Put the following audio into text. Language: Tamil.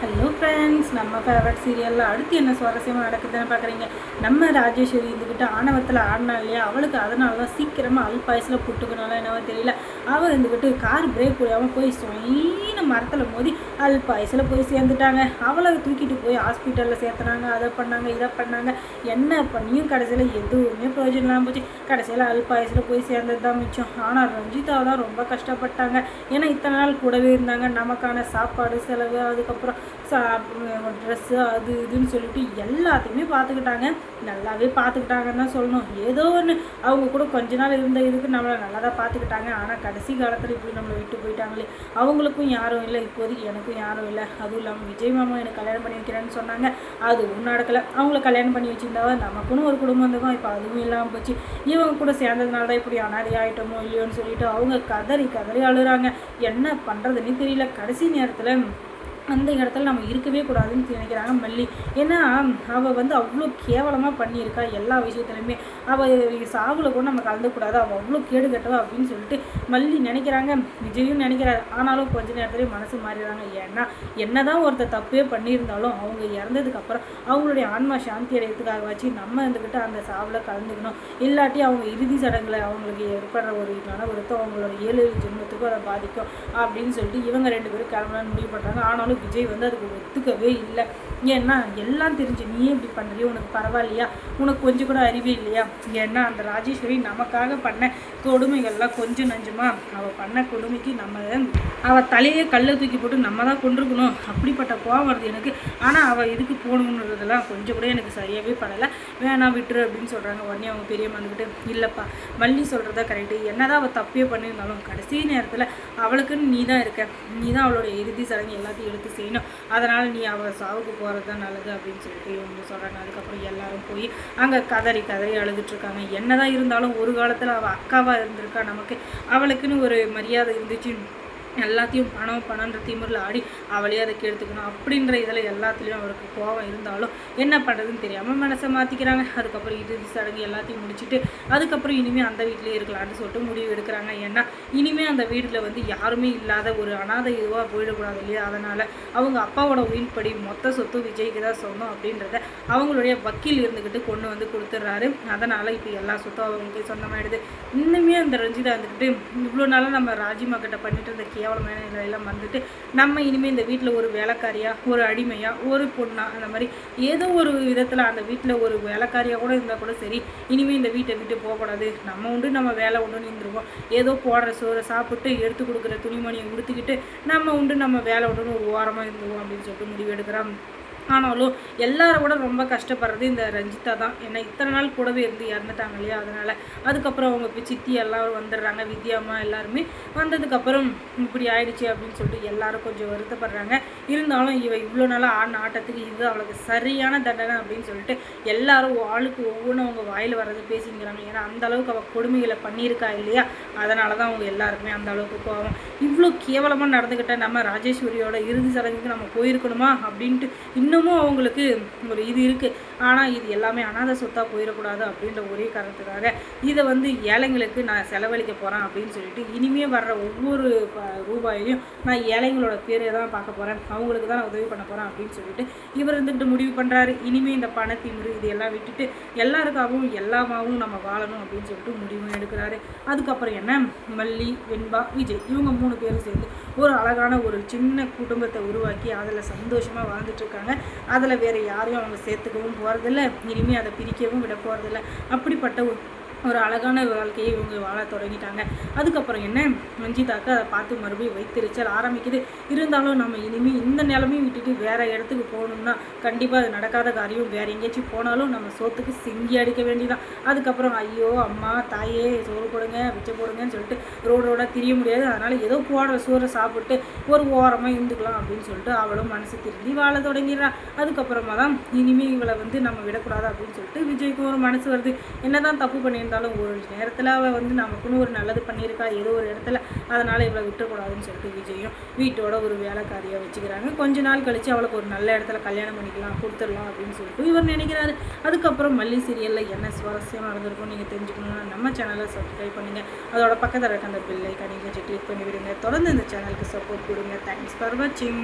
ஹலோ ஃப்ரெண்ட்ஸ் நம்ம ஃபேவரட் சீரியலில் அடுத்து என்ன சுவாரஸ்யமாக நடக்குதுன்னு பார்க்குறீங்க. நம்ம ராஜேஸ்வரி இருந்துக்கிட்டு ஆணவத்தில் ஆடினா இல்லையா? அவளுக்கு அதனால தான் சீக்கிரமாக அல்பாயசில் புட்டுக்கனால என்னவோ தெரியல. அவள் இருந்துக்கிட்டு கார் பிரேக் முடியாமல் போய் சொயின்னு மரத்தில் மோதி அல்பாயசில் போய் சேர்ந்துட்டாங்க. அவளை தூக்கிட்டு போய் ஹாஸ்பிட்டலில் சேர்த்துனாங்க. அதை பண்ணாங்க இதை பண்ணாங்க. என்ன பண்ணியும் கடைசியில் எதுவுமே பிரயோஜனம் இல்லாமல் போச்சு. கடைசியில் அல்பாயசில் போய் சேர்ந்தது தான் மிச்சம். ஆனால் ரஞ்சிதா தான் ரொம்ப கஷ்டப்பட்டாங்க. ஏன்னா இத்தனை நாள் கூடவே இருந்தாங்க. நமக்கான சாப்பாடு செலவு அதுக்கப்புறம் ட்ரெஸ்ஸு அது இதுன்னு சொல்லிட்டு எல்லாத்தையுமே பார்த்துக்கிட்டாங்க. நல்லாவே பார்த்துக்கிட்டாங்கன்னு தான் சொல்லணும். ஏதோ ஒன்று அவங்க கூட கொஞ்ச நாள் இருந்த இதுக்கு நம்மளை நல்லா தான் பார்த்துக்கிட்டாங்க. ஆனால் கடைசி காலத்தில் இப்படி நம்மளை விட்டு போயிட்டாங்களே. அவங்களுக்கும் யாரும் இல்லை. இப்போதைக்கு எனக்கும் யாரும் இல்லை. அதுவும் இல்லாமல் விஜய் மாமா எனக்கு கல்யாணம் பண்ணி வைக்கிறேன்னு சொன்னாங்க. அதுவும் நடக்கலை. அவங்கள கல்யாணம் பண்ணி வச்சிருந்தாவ நமக்குன்னு ஒரு குடும்பம் இருந்தோம் இப்போ அதுவும் இல்லாமல் போச்சு. இவங்க கூட சேர்ந்ததுனால தான் இப்படி அனாதை ஆகிட்டோமோ இல்லையோன்னு சொல்லிட்டு அவங்க கதறி கதறி அழுகிறாங்க. என்ன பண்ணுறதுன்னு தெரியல. கடைசி நேரத்தில் அந்த இடத்துல நம்ம இருக்கவே கூடாதுன்னு நினைக்கிறாங்க மல்லி. ஏன்னா அவள் வந்து அவ்வளோ கேவலமாக பண்ணியிருக்கா எல்லா விஷயத்துலையுமே. அவள் சாவில் கூட நம்ம கலந்துக்கூடாது. அவள் அவ்வளோ கேடு கட்டவா அப்படின்னு சொல்லிட்டு மல்லி நினைக்கிறாங்க. விஜயும் நினைக்கிறாரு. ஆனாலும் கொஞ்ச நேரத்துலேயே மனசு மாறிடுறாங்க. ஏன்னா என்னதான் ஒருத்தர் தப்பே பண்ணியிருந்தாலும் அவங்க இறந்ததுக்கப்புறம் அவங்களுடைய ஆன்மா சாந்தி அடையிறதுக்காக வச்சு நம்ம இருந்துக்கிட்டு அந்த சாவில் கலந்துக்கணும். இல்லாட்டி அவங்க இறுதி சடங்குல அவங்களுக்கு ஏற்படுற ஒரு மன வருத்தம் அவங்களோட ஏழு ஏழு ஜென்மத்துக்கும் அதை பாதிக்கும் அப்படின்னு சொல்லிட்டு இவங்க ரெண்டு பேரும் கிளம்பலான்னு முடிவு பண்ணுறாங்க ஆனாலும் விஜய் வந்து அதுக்கு ஒத்துக்கவே இல்லை. ஏன்னா எல்லாம் தெரிஞ்சு நீ இப்படி பண்ணுறியோ உனக்கு பரவாயில்லையா? உனக்கு கொஞ்சம் கூட அறிவே இல்லையா? ஏன்னா அந்த ராஜேஸ்வரி நமக்காக பண்ண கொடுமைகள்லாம் கொஞ்சம் நஞ்சமாக அவள் பண்ண கொடுமைக்கு நம்ம அவள் தலையே கல்லை தூக்கி போட்டு நம்ம தான் கொண்டிருக்கணும் அப்படிப்பட்ட கோவம் வருது எனக்கு. ஆனால் அவள் இதுக்கு போகணுன்றதெல்லாம் கொஞ்சம் கூட எனக்கு சரியாகவே படலை. வேணாம் விட்டுரு அப்படின்னு சொல்கிறாங்க உடனே அவங்க பெரிய வந்துக்கிட்டு இல்லைப்பா மல்லி சொல்கிறதா கரெக்டு என்னதான் அவள் தப்பே பண்ணியிருந்தாலும் கடைசி நேரத்தில் அவளுக்குன்னு நீ தான் இருக்க. நீ தான் அவளோட இறுதி சடங்கு எல்லாத்தையும் எடுத்து செய்யணும். அதனால் நீ அவள் சாவுக்கு போகிறது தான் நல்லது அப்படின்னு சொல்லிட்டு இவங்க சொல்கிறாங்க அதுக்கப்புறம் எல்லாரும் போய் அங்கே கதறி கதறி அழுதுட்ருக்காங்க என்னதான் இருந்தாலும் ஒரு காலத்தில் அவள் அக்காவாக இருந்திருக்கா நமக்கு? அவளுக்குன்னு ஒரு மரியாதை இருந்துச்சு. எல்லாத்தையும் பணம் பணன்ற திமுறில் ஆடி அவளே அதை கெடுத்துக்கணும் அப்படின்ற இதில் எல்லாத்துலேயும் அவருக்கு கோவம் இருந்தாலும் என்ன பண்ணுறதுன்னு தெரியாமல் மனசை மாற்றிக்கிறாங்க அதுக்கப்புறம் இறுதி சடங்கு எல்லாத்தையும் முடிச்சுட்டு அதுக்கப்புறம் இனிமேல் அந்த வீட்டிலே இருக்கலாம்னு சொல்லிட்டு முடிவு எடுக்கிறாங்க. ஏன்னா இனிமேல் அந்த வீட்டில் வந்து யாருமே இல்லாத ஒரு அனாதை இதுவாக போயிடக்கூடாது இல்லையா? அதனால் அவங்க அப்பாவோட உயிர்ப்படி மொத்த சொத்து விஜய்க்கு தான் சொந்தம் அப்படின்றத அவங்களுடைய வக்கீல் இருந்துக்கிட்டு கொண்டு வந்து கொடுத்துட்றாரு. அதனால் இப்போ எல்லா சொத்தும் அவங்களுக்கு சொந்தமாயிடுது. இன்னுமே அந்த ரஞ்சிதா இருந்துக்கிட்டு இவ்வளோ நாளாக நம்ம ராஜிமா கிட்ட பண்ணிட்டு இருந்த கே கேவலமான நிலையெல்லாம் வந்துட்டு நம்ம இனிமேல் இந்த வீட்டில் ஒரு வேலைக்காரியாக ஒரு அடிமையாக ஒரு பொண்ணா அந்த மாதிரி ஏதோ ஒரு விதத்தில் அந்த வீட்டில் ஒரு வேலைக்காரியாக கூட இருந்தால் கூட சரி இனிமேல் இந்த வீட்டை விட்டு போகக்கூடாது. நம்ம உண்டு நம்ம வேலை உண்டுன்னு இருந்துருவோம். ஏதோ போடுற சோறை சாப்பிட்டு எடுத்து கொடுக்குற துணிமணியை உடுத்திக்கிட்டு நம்ம உண்டு நம்ம வேலை உண்டுன்னு ஒரு ஓரமாக இருந்துருவோம் அப்படின்னு சொல்லிட்டு முடிவு எடுக்கிறான் ஆனாலும் எல்லாரும் கூட ரொம்ப கஷ்டப்படுறது இந்த ரஞ்சிதா தான். ஏன்னா இத்தனை நாள் கூடவே இருந்து இறந்துட்டாங்க இல்லையா? அதனால் அதுக்கப்புறம் அவங்க இப்போ சித்தி எல்லாரும் வந்துடுறாங்க வித்யாமா எல்லாருமே வந்ததுக்கப்புறம் இப்படி ஆயிடுச்சு அப்படின்னு சொல்லிட்டு எல்லாரும் கொஞ்சம் வருத்தப்படுறாங்க. இருந்தாலும் இவ இவ்வளோ நாளாக ஆடின ஆட்டத்துக்கு இது அவளுக்கு சரியான தண்டனை அப்படின்னு சொல்லிட்டு எல்லாரும் ஆளுக்கு ஒவ்வொன்றும் அவங்க வாயில் வர்றது பேசிங்கிறாங்க ஏன்னா அந்த அளவுக்கு அவள் கொடுமைகளை பண்ணியிருக்கா இல்லையா? அதனால தான் அவங்க எல்லாருக்குமே அந்த அளவுக்கு கோவம் இவ்வளோ கேவலமாக நடந்துக்கிட்ட நம்ம ராஜேஸ்வரியோட இறுதி சடங்குக்கு நம்ம போயிருக்கணுமா அப்படின்ட்டு இன்னும் இன்னமும் அவங்களுக்கு ஒரு இது இருக்குது ஆனால் இது எல்லாமே அனாதை சொத்தாக போயிடக்கூடாது அப்படின்ற ஒரே காரணத்துக்காக இதை வந்து ஏழைங்களுக்கு நான் செலவழிக்க போகிறேன் அப்படின்னு சொல்லிட்டு இனிமே வர்ற ஒவ்வொரு ரூபாயிலையும் நான் ஏழைங்களோட பேரை தான் பார்க்க போகிறேன் அவங்களுக்கு தான் நான் உதவி பண்ண போகிறேன் அப்படின்னு சொல்லிட்டு இவர் இருந்துக்கிட்டு முடிவு பண்ணுறாரு இனிமே இந்த பணத்திமுறை இது எல்லாம் விட்டுட்டு எல்லாருக்காகவும் எல்லாமாவும் நம்ம வாழணும் அப்படின்னு சொல்லிட்டு முடிவும் எடுக்கிறாரு. அதுக்கப்புறம் என்ன? மல்லி வெண்பா விஜய் இவங்க மூணு பேரும் சேர்ந்து ஒரு அழகான ஒரு சின்ன குடும்பத்தை உருவாக்கி அதில் சந்தோஷமாக வாழ்ந்துட்டுருக்காங்க அதில் வேறு யாரையும் அவங்க சேர்த்துக்கவும் போகிறதில்ல இனிமேல் அதை பிரிக்கவும் விட போகிறதில்ல அப்படிப்பட்ட ஒரு அழகான வாழ்க்கையை இவங்க வாழ தொடங்கிட்டாங்க. அதுக்கப்புறம் என்ன? மஞ்சிதாக்கு அதை பார்த்து மறுபடியும் வைத்திருச்சல் ஆரம்பிக்குது. இருந்தாலும் நம்ம இனிமேல் இந்த நிலமையும் விட்டுட்டு வேற இடத்துக்கு போகணும்னா கண்டிப்பாக அது நடக்காத காரியம். வேற எங்கேயாச்சும் போனாலும் நம்ம சோத்துக்கு சிங்கி அடிக்க வேண்டியதான் அதுக்கப்புறம் ஐயோ அம்மா தாயே சோறு போடுங்க பிச்சை போடுங்கன்னு சொல்லிட்டு ரோடு ரோடாக திரிய முடியாது. அதனால் ஏதோ போடுற சோறை சாப்பிட்டு ஒரு ஓரமாக இருந்துக்கலாம் அப்படின்னு சொல்லிட்டு அவளும் மனசு திரும்பி வாழ தொடங்கிடுறான் அதுக்கப்புறமா தான் இனிமேல் இவளை வந்து நம்ம விடக்கூடாது அப்படின்னு சொல்லிட்டு விஜய்க்கும் ஒரு மனசு வருது. என்னதான் தப்பு இருந்தாலும் ஒரு நேரத்தில் அவள் வந்து நமக்குன்னு ஒரு நல்லது பண்ணியிருக்கா ஏதோ ஒரு இடத்துல அதனால் இவளை விட்டுறக்கூடாதுன்னு சொல்லிட்டு விஜயும் வீட்டோட ஒரு வேலைக்காரியாக வச்சுக்கிறாங்க. கொஞ்ச நாள் கழித்து அவளுக்கு ஒரு நல்ல இடத்துல கல்யாணம் பண்ணிக்கலாம் கொடுத்துடலாம் அப்படின்னு சொல்லிட்டு இவர் நினைக்கிறாரு. அதுக்கப்புறம் மல்லி சீரியலில் என்ன சுவாரஸ்யம் நடந்திருக்கும் நீங்கள் தெரிஞ்சுக்கணும்னா நம்ம சேனலை சப்ஸ்கிரைப் பண்ணுங்கள் அதோட பக்கத்தில் இருக்க அந்த பில்லை கணிக்கச்சு கிளிக் பண்ணி விடுங்க தொடர்ந்து இந்த சேனலுக்கு சப்போர்ட் கொடுங்க. தேங்க்ஸ் ஃபார் வாட்சிங்